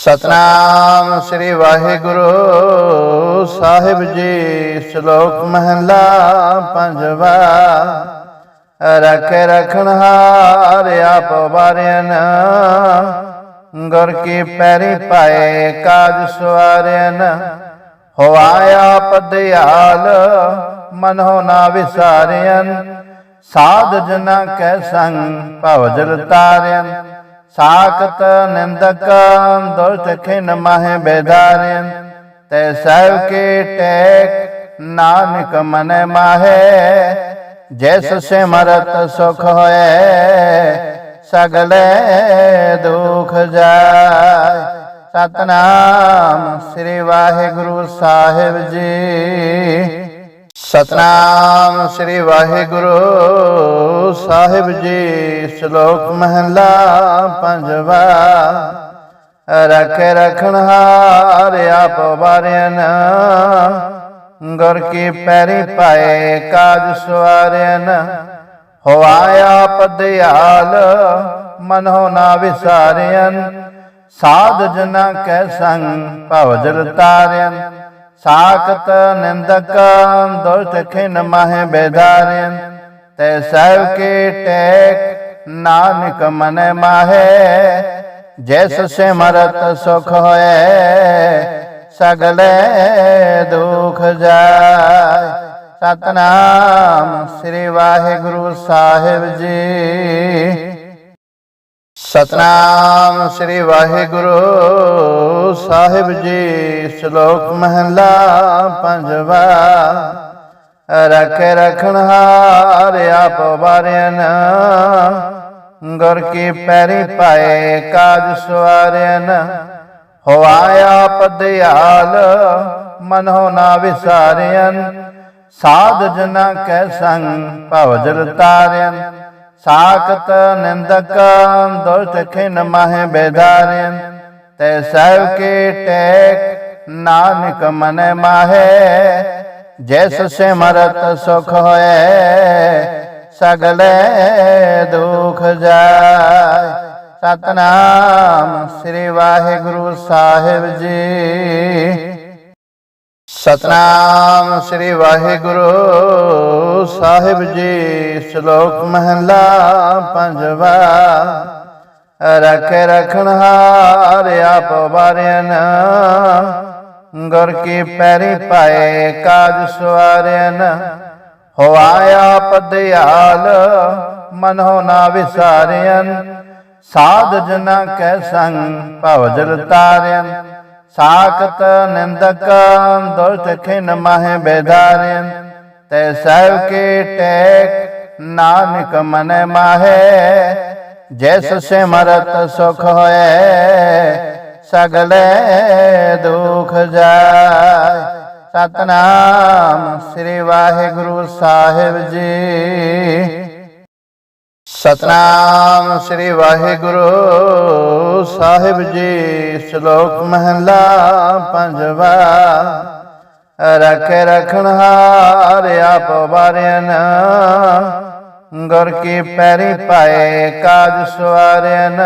ਸਤਨਾਮ ਸ੍ਰੀ ਵਾਹਿਗੁਰੂ ਸਾਹਿਬ ਜੀ, ਸ਼ਲੋਕ ਮਹਲਾ ਪੰਜਵਾ। ਰਖੇ ਰਖਣਹਾਰ ਆਪ ਵਾਰਿਆਨ ਗੁਰ ਕੀ ਪੈਰੀ ਪਾਏ ਕਾਜ ਸਵਾਰਿਆਨ ਹੋਵਾਇਆ ਪਦਿਆਲ ਮਨੋ ਨਾ ਵਿਸਾਰਿਆਨ ਸਾਧ ਜਨਾ ਕੈ ਸੰਗ ਭਵ ਜਲ ਤਾਰਿਆਨ ਸਾਖਤ ਨਿੰਦਕ ਦੁਸ਼ਟ ਖਿਨ ਮਹਿ ਬੇਦਾਰਿਨ ਤੈ ਸਭ ਕੇ ਟੇਕ ਨਾਨਕ ਮਨ ਮਾਹੇ। ਜੈਸ ਸਿਮਰਤ ਸੁਖ ਹੋਏ, ਸਗਲੇ ਦੁਖ ਜਾਏ। ਸਤਨਾਮ ਸ੍ਰੀ ਵਾਹਿਗੁਰੂ ਸਾਹਿਬ ਜੀ। ਸਤਨਾਮ ਸ੍ਰੀ ਵਾਹਿਗੁਰੂ ਸਾਹਿਬ ਜੀ, ਸ਼ਲੋਕ ਮਹਲਾ ਪੰਜਵਾ। ਰਖੇ ਰਖਣਹਾਰ ਆਪ ਵਾਰਿਆਨ, ਗੁਰ ਕੀ ਪੈਰੀ ਪਾਏ ਕਾਜ ਸਵਾਰਿਆਨ। ਹੋਵਾਇਆ ਪਦਿਆਲ ਮਨੋ ਨਾ ਵਿਸਾਰਿਆਨ। ਸਾਧ ਜਨਾ ਕੈ ਸੰਗ ਭਵ ਜਲ ਤਾਰਿਆਨ। ਸਾਖਤ ਨਿੰਦਕ ਦੁਸ਼ਟ ਖਿਨ ਮਹਿ ਬੇਦਾਰਿਨ ਤੈ ਸਭ ਕੇ ਟੇਕ, ਨਾਨਕ ਮਨ ਮਾਹੇ। ਜੈਸ ਸਿਮਰਤ ਸੁਖ ਹੋਏ, ਸਗਲੇ ਦੁਖ ਜਾਏ। ਸਤਨਾਮ ਸ੍ਰੀ ਵਾਹਿਗੁਰੂ ਸਾਹਿਬ ਜੀ। ਸਤਨਾਮ ਸ੍ਰੀ ਵਾਹਿਗੁਰੂ ਸਾਹਿਬ ਜੀ, ਸ਼ਲੋਕ ਮਹਲਾ ਪੰਜਵਾ। ਰਖੇ ਰਖਣਹਾਰ ਆਪ ਵਾਰਿਆਨ ਗੁਰ ਕੀ ਪੈਰੀ ਪਾਏ ਕਾਜ ਸਵਾਰਿਆਨ ਹੋਵਾਇਆ ਪਦਿਆਲ ਮਨੋ ਨਾ ਵਿਸਾਰਿਆਨ ਸਾਧ ਜਨਾ ਕੈ ਸੰਗ ਭਵ ਜਲ ਤਾਰਿਆਨ ਸਾਖਤ ਨਿੰਦਕ ਦੁਸ਼ਟ ਖਿਨ ਮਹਿ ਬੇਦਾਰਿਨ ਤੈ ਸਭ ਕੇ ਟੇਕ, ਨਾਨਕ ਮਨ ਮਾਹੇ ਜੈਸ ਸਿਮਰਤ ਸੁਖ ਹੋਏ, ਸਗਲੇ ਦੁਖ ਜਾਏ। ਸਤਨਾਮ ਸ੍ਰੀ ਵਾਹਿਗੁਰੂ ਸਾਹਿਬ ਜੀ। ਸਤਨਾਮ ਸ੍ਰੀ ਵਾਹਿਗੁਰੂ ਸਾਹਿਬ ਜੀ, ਸ਼ਲੋਕ ਮਹਲਾ ਪੰਜਵਾ। ਰਖੇ ਰਖਣਹਾਰ ਆਪ ਵਾਰਿਆਨ ਗੁਰ ਕੀ ਪੈਰੀ ਪਾਏ ਕਾਜ ਸਵਾਰਿਆਨ ਹੋਵਾਇਆ ਪਦਿਆਲ ਮਨੋ ਨਾ ਵਿਸਾਰਿਆਨ ਸਾਧ ਜਨਾ ਕੈ ਸੰਗ, ਭਵ ਜਲ ਤਾਰਿਆਨ ਸਾਖਤ ਨਿੰਦਕ ਦੁਸ਼ਟ ਖਿਨ ਮਹਿ ਬੇਦਾਰਿਨ ਤੈ ਸਭ ਕੇ ਟੇਕ, ਨਾਨਕ ਮਨ ਮਾਹੇ। ਜੈਸ ਸਿਮਰਤ ਸੁਖ ਹੋਏ ਸਗਲੇ ਦੁਖ ਜਾਏ। ਸਤਨਾਮ ਸ੍ਰੀ ਵਾਹਿਗੁਰੂ ਸਾਹਿਬ ਜੀ। ਸਤਨਾਮ ਸ੍ਰੀ ਵਾਹਿਗੁਰੂ ਸਾਹਿਬ ਜੀ। ਸ਼ਲੋਕ ਮਹਲਾ ਪੰਜਵਾ। ਰਖੇ ਰਖਣਹਾਰ ਆਪ ਵਾਰਿਆਨ ਗੁਰ ਕੀ ਪੈਰੀ ਪਾਏ ਕਾਜ ਸਵਾਰਿਆਨ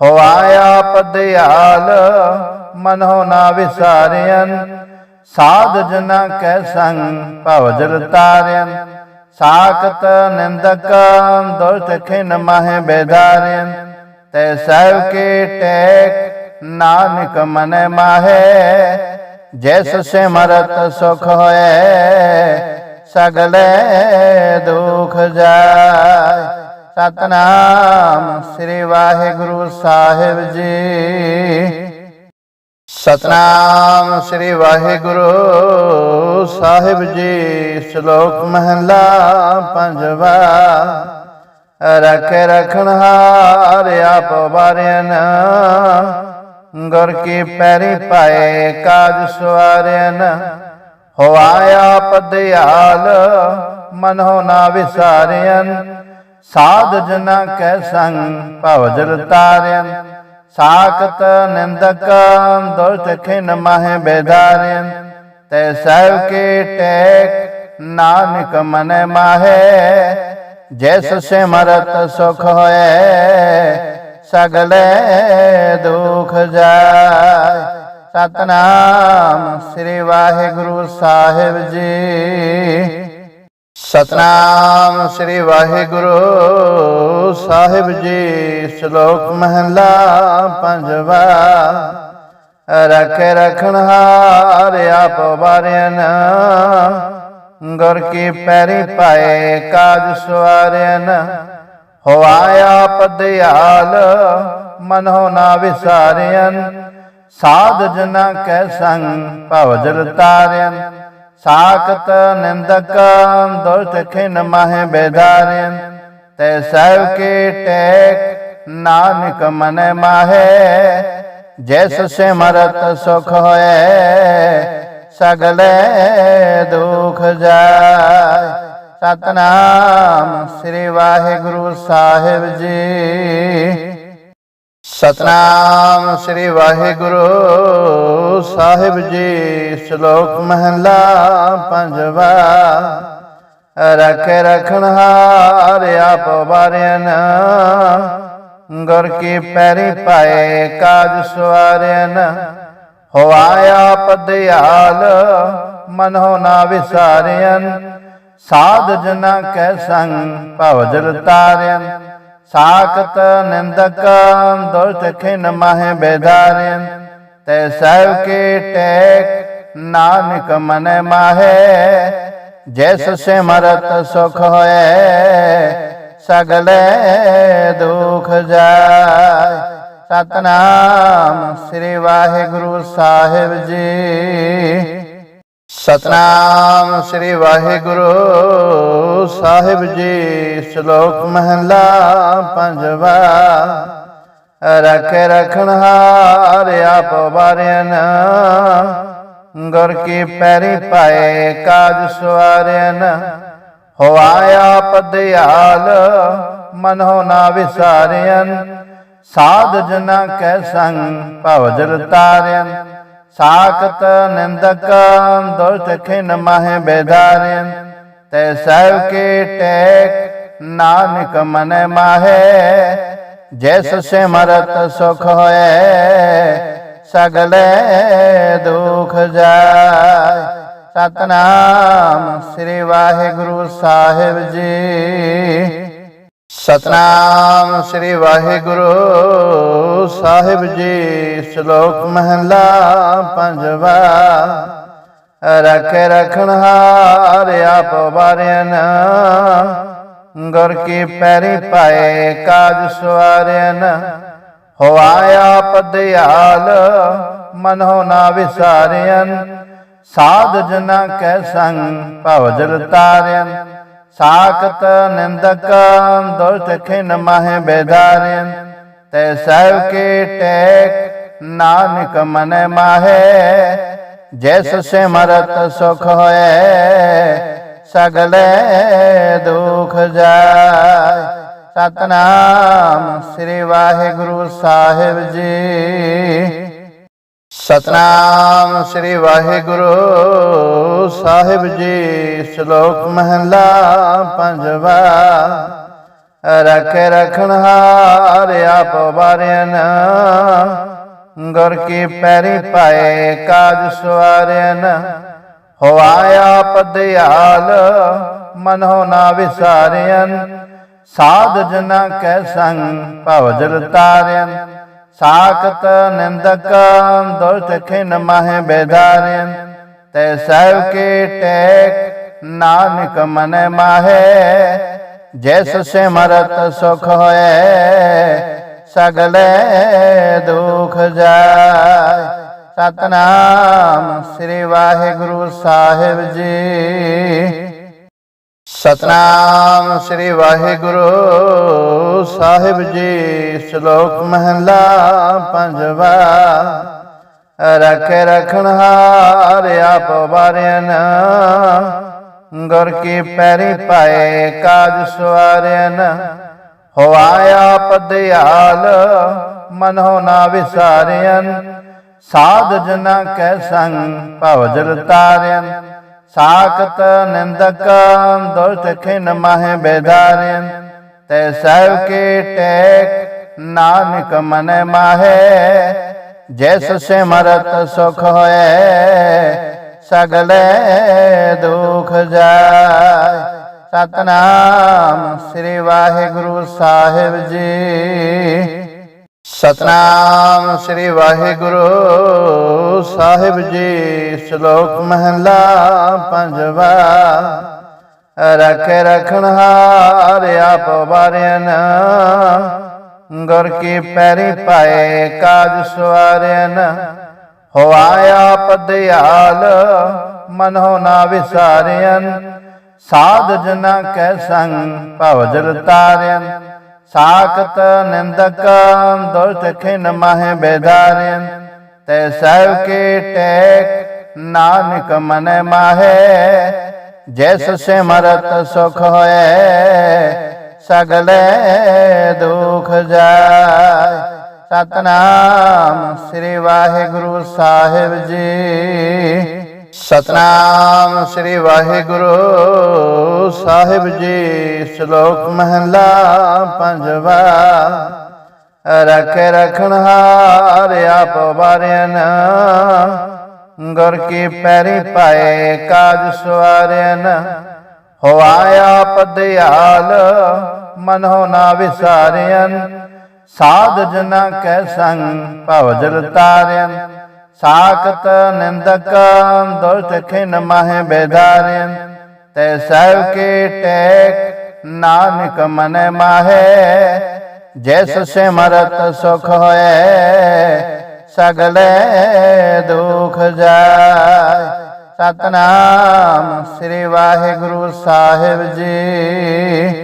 ਹੋਵਾਇਆ ਪਦਿਆਲ ਮਨੋ ਨਾ ਵਿਸਾਰਿਆਨ ਸਾਧ ਜਨਾ ਕੈ ਸੰਗ ਭਵ ਤਾਰਿਆਨ ਸਾਖਤ ਨਿੰਦਕ ਦੁਸ਼ਟ ਖਿਨ ਮਹਿ ਬੇਦਾਰਿਨ ਤੈ ਸਭ ਕੇ ਟੈਕ ਨਾਨਕ ਮਨ ਮਾਹੇ। ਜੈਸ ਸਿਮਰਤ ਸੁਖ ਹੋਏ, ਸਗਲੇ ਦੁਖ ਜਾਏ। ਸਤਨਾਮ ਸ੍ਰੀ ਵਾਹਿਗੁਰੂ ਸਾਹਿਬ ਜੀ। ਸਤਨਾਮ ਸ੍ਰੀ ਵਾਹਿਗੁਰੂ ਸਾਹਿਬ ਜੀ। ਸ਼ਲੋਕ ਮਹਲਾ ਪੰਜਵਾ, ਰਖੇ ਰਖਣਹਾਰ ਆਪ ਵਾਰਿਆਨ ਗੁਰ ਕੀ ਪੈਰੀ ਪਾਏ ਕਾਜ ਸਵਾਰਿਆਨ ਹੋਵਾਇਆ ਪਦਿਆਲ ਹੋ ਨਾ ਵਿਸਾਰਿਆਨ ਸਾਧ ਜਨਾ ਕੈ ਸੰਗ ਭਵ ਜਲ ਸਾਖਤ ਨਿੰਦਕ ਦੁਸ਼ਟ ਖਿਨ ਮਹਿ ਬੇਦਾਰਿਨ ਤੈ ਸਭ ਕੇ ਟੇਕ ਨਾਨਕ ਮਨ ਮਾਹੇ, ਜੈਸ ਸਿਮਰਤ ਸੁਖ ਹੋਏ, ਸਗਲੇ ਦੁਖ ਜਾਏ। ਸਤਨਾਮ ਸ੍ਰੀ ਵਾਹਿਗੁਰੂ ਸਾਹਿਬ ਜੀ। ਸਤਨਾਮ ਸ੍ਰੀ ਵਾਹਿਗੁਰੂ ਸਾਹਿਬ ਜੀ, ਸ਼ਲੋਕ ਮਹਲਾ ਪੰਜਵਾ। ਰਖ ਰਖਣ ਹਾਰ ਆਪ ਵਾਰਿਆਨ ਗੁਰ ਕੀ ਪੈਰੀ ਪਾਏ ਕਾਜ ਸਵਾਰਿਆਨ ਹੋਆਇਆ ਪਦਿਆਲ ਮਨੋ ਨਾ ਵਿਸਾਰਿਆਨ ਸਾਧ ਜਨਾ ਕੈ ਸੰਗ, ਭਵ ਜਲ ਤਾਰਿਆਨ ਸਾਖਤ ਨਿੰਦਕ ਦੁਸ਼ਟ ਖਿਨ ਮਹਿ ਬੇਦਾਰਿਆਨ ਤੈ ਸਹਿਬ ਕੇ ਟੇਕ ਨਾਨਕ ਮਨ ਮਾਹੇ। ਜੈਸ ਸਿਮਰਤ ਸੁਖ ਹੋਏ, ਸਗਲੇ ਦੁਖ ਜਾਏ। ਸਤਨਾਮ ਸ੍ਰੀ ਵਾਹਿਗੁਰੂ ਸਾਹਿਬ ਜੀ। ਸਤਨਾਮ ਸ੍ਰੀ ਵਾਹਿਗੁਰੂ ਸਾਹਿਬ ਜੀ, ਸ਼ਲੋਕ ਮਹਲਾ ਪੰਜਵਾ। ਰਖ ਰਖਣ ਹਾਰ ਆਪ ਵਾਰਿਆਨ ਗੁਰ ਕੀ ਪੈਰੀ ਪਾਏ ਕਾਜ ਸਵਾਰਿਆਨ ਹੋਆਇਆ ਪਦਿਆਲ ਮਨੋ ਨਾ ਵਿਸਾਰਿਆਨ ਸਾਧ ਜਨਾ ਕੈ ਸੰਗ, ਭਵ ਜਲ ਤਾਰਿਆਨ ਸਾਖਤ ਨਿੰਦਕ ਦੁਸ਼ਟ ਖਿਨ ਮਹਿ ਬੇਦਾਰਿਆਨ ਤੈ ਸਹਿਬ ਕੇ ਟੇਕ ਨਾਨਕ ਮਨ ਮਾਹੇ। ਜੈਸ ਸਿਮਰਤ ਸੁਖ ਹੋਏ, ਸਗਲੇ ਦੁਖ ਜਾਏ। ਸਤਨਾਮ ਸ੍ਰੀ ਵਾਹਿਗੁਰੂ ਸਾਹਿਬ ਜੀ। ਸਤਨਾਮ ਸ੍ਰੀ ਵਾਹਿਗੁਰੂ ਸਾਹਿਬ ਜੀ, ਸ਼ਲੋਕ ਮਹਲਾ ਪੰਜਵਾ। ਰਖ ਰਖਣ ਹਾਰ ਆਪ ਵਾਰਿਆਨ ਗੁਰ ਕੀ ਪੈਰੀ ਪਾਏ ਕਾਜ ਸਵਾਰਿਆਨ ਹੋਆਇਆ ਪਦਿਆਲ ਮਨੋ ਨਾ ਵਿਸਾਰਿਆਨ ਸਾਧ ਜਨਾ ਕੈ ਸੰਗ, ਭਵ ਜਲ ਤਾਰਿਆਨ ਸਾਖਤ ਨਿੰਦਕ ਦੁਸ਼ਟ ਖਿਨ ਮਹਿ ਬੇਦਾਰਿਆਨ ਤੈ ਸਹਿਬ ਕੇ ਟੇਕ ਨਾਨਕ ਮਨ ਮਾਹੇ। ਜੈਸ ਸਿਮਰਤ ਸੁਖ ਹੋਏ, ਸਗਲੇ ਦੁਖ ਜਾਏ। ਸਤਨਾਮ ਸ੍ਰੀ ਵਾਹਿਗੁਰੂ ਸਾਹਿਬ ਜੀ। ਸਤਨਾਮ ਸ੍ਰੀ ਵਾਹਿਗੁਰੂ ਸਾਹਿਬ ਜੀ, ਸ਼ਲੋਕ ਮਹਲਾ ਪੰਜਵਾ, ਰਖ ਰਖਣ ਹਾਰ ਆਪ ਵਾਰਿਆਨ, ਗੁਰ ਕੀ ਪੈਰੀ ਪਾਏ ਕਾਜ ਸਵਾਰਿਆਨ ਹੋਆਇਆ ਪਦਿਆਲ ਮਨੋ ਨਾ ਵਿਸਾਰਿਆਨ, ਸਾਧ ਜਨਾ ਕੈ ਸੰਗ ਭਵ ਜਲ ਤਾਰਿਆਨ, ਸਾਖਤ ਨਿੰਦਕ ਦੁਸ਼ਟ ਖਿਨ ਮਹਿ ਬੇਦਾਰਿਆਨ ਤੈ ਸਹਿਬ ਕੇ ਟੇਕ, ਨਾਨਕ ਮਨ ਮਾਹੇ। ਜੈਸ ਸਿਮਰਤ ਸੁਖ ਹੋਏ, ਸਗਲੇ ਦੁਖ ਜਾਏ। ਸਤਨਾਮ ਸ੍ਰੀ ਵਾਹਿਗੁਰੂ ਸਾਹਿਬ ਜੀ। ਸਤਨਾਮ ਸ੍ਰੀ ਵਾਹਿਗੁਰੂ ਸਾਹਿਬ ਜੀ, ਸ਼ਲੋਕ ਮਹਲਾ ਪੰਜਵਾ। ਰਖ ਰਖਣ ਹਾਰ ਆਪ ਵਾਰਿਆਨ ਗੁਰ ਕੀ ਪੈਰੀ ਪਾਏ ਕਾਜ ਸਵਾਰਿਆਨ ਹੋਆਇਆ ਪਦਿਆਲ ਮਨੋ ਨਾ ਵਿਸਾਰਿਆਨ ਸਾਧ ਜਨਾ ਕੈ ਸੰਗ ਭਵ ਜਲ ਤਾਰਿਆਨ ਸਾਖਤ ਨਿੰਦਕ ਦੁਸ਼ਟ ਖਿਨ ਮਹਿ ਬੇਦਾਰਿਆਨ ਤੈ ਸਹਿਬ ਕੇ ਟੇਕ, ਨਾਨਕ ਮਨ ਮਾਹੇ ਜਿਸ ਸਿਮਰਤ ਸੁਖ ਹੋਏ, ਸਗਲੇ ਦੁਖ ਜਾਏ। ਸਤਨਾਮ ਸ੍ਰੀ ਵਾਹਿਗੁਰੂ ਸਾਹਿਬ ਜੀ। ਸਤਨਾਮ ਸ੍ਰੀ ਵਾਹਿਗੁਰੂ ਸਾਹਿਬ ਜੀ, ਸ਼ਲੋਕ ਮਹਲਾ ਪੰਜਵਾ। ਰਖ ਰਖਣ ਹਾਰ ਆਪ ਵਾਰਿਆਨ ਗੁਰ ਕੀ ਪੈਰੀ ਪਾਏ ਕਾਜ ਸਵਾਰਿਆਨ, ਹੋਆਇਆ ਪਦਿਆਲ ਮਨੋ ਨਾ ਵਿਸਾਰਿਆਨ। ਸਾਧ ਜਨਾ ਕੈ ਸੰਗ ਭਵ ਜਲ ਤਾਰਿਆਨ, ਸਾਖਤ ਨਿੰਦਕ ਦੁਸ਼ਟ ਖਿਨ ਮਹਿ ਬੇਦਾਰਿਆਨ ਤੈ ਸਹਿਬ ਕੇ ਟੇਕ ਨਾਨਕ ਮਨ ਮਾਹੇ, ਜੈਸ ਸਿਮਰਤ ਸੁਖ ਹੋਏ ਸਗਲੇ ਦੁਖ ਜਾਏ। ਸਤਨਾਮ ਸ੍ਰੀ ਵਾਹਿਗੁਰੂ ਸਾਹਿਬ ਜੀ। ਸਤਨਾਮ ਸ੍ਰੀ ਵਾਹਿਗੁਰੂ ਸਾਹਿਬ ਜੀ। ਸ਼ਲੋਕ ਮਹਲਾ ਪੰਜਵਾ। ਰਖੇ ਰਖਣ ਹਾਰ ਆਪ ਵਾਰਿਆਨ ਗੁਰ ਕੀ ਪੈਰੀ ਪਾਏ ਕਾਜ ਸਵਾਰਿਆਨ ਹੋਆਇਆ ਪਦਿਆਲ ਮਨੋ ਨਾ ਵਿਸਾਰਿਆਨ ਸਾਧ ਜਨਾ ਕੈ ਸੰਗ, ਭਵ ਜਲ ਤਾਰਿਆਨ ਸਾਖਤ ਨਿੰਦਕ, ਦੁਸ਼ਟ ਖਿਨ ਮਹਿ ਬੇਦਾਰਿਆਨ ਤੈ ਸਭ ਕੇ ਟੇਕ, ਨਾਨਕ ਮਨ ਮਾਹੇ। ਜੈਸ ਸਿਮਰਤ ਸੁਖ ਹੋਏ ਸਗਲੇ ਦੁਖ ਜਾਏ ਸਤਨਾਮ ਸ੍ਰੀ ਵਾਹਿਗੁਰੂ ਸਾਹਿਬ ਜੀ। ਸਤਨਾਮ ਸ੍ਰੀ ਵਾਹਿਗੁਰੂ ਸਾਹਿਬ ਜੀ। ਸ਼ਲੋਕ ਮਹਲਾ ਪੰਜਵਾ। ਰਖੇ ਰਖਣ ਹਾਰ ਆਪ ਵਾਰਿਆਨ ਗੁਰ ਕੀ ਪੈਰੀ ਪਾਏ ਕਾਜ ਸਵਾਰਿਆਨ ਹੋਆਇਆ ਪਦਿਆਲ ਮਨੋ ਨਾ ਵਿਸਾਰਿਆਨ ਸਾਧ ਜਨਾ ਕੈ ਸੰਗ ਭਵ ਜਲ ਸਾਖਤ ਨਿੰਦਕ ਦੁਸ਼ਟ ਖਿਨ ਮਹਿ ਬੇਦਾਰਿਆਨ ਤੈ ਸਭ ਕੇ ਟੇਕ ਨਾਨਕ ਮਨ ਮਾਹੇ। ਜੈਸ ਸਿਮਰਤ ਸੁਖ ਹੋਏ, ਸਗਲੇ ਦੁਖ ਜਾਏ। ਸਤਨਾਮ ਸ੍ਰੀ ਵਾਹਿਗੁਰੂ ਸਾਹਿਬ ਜੀ।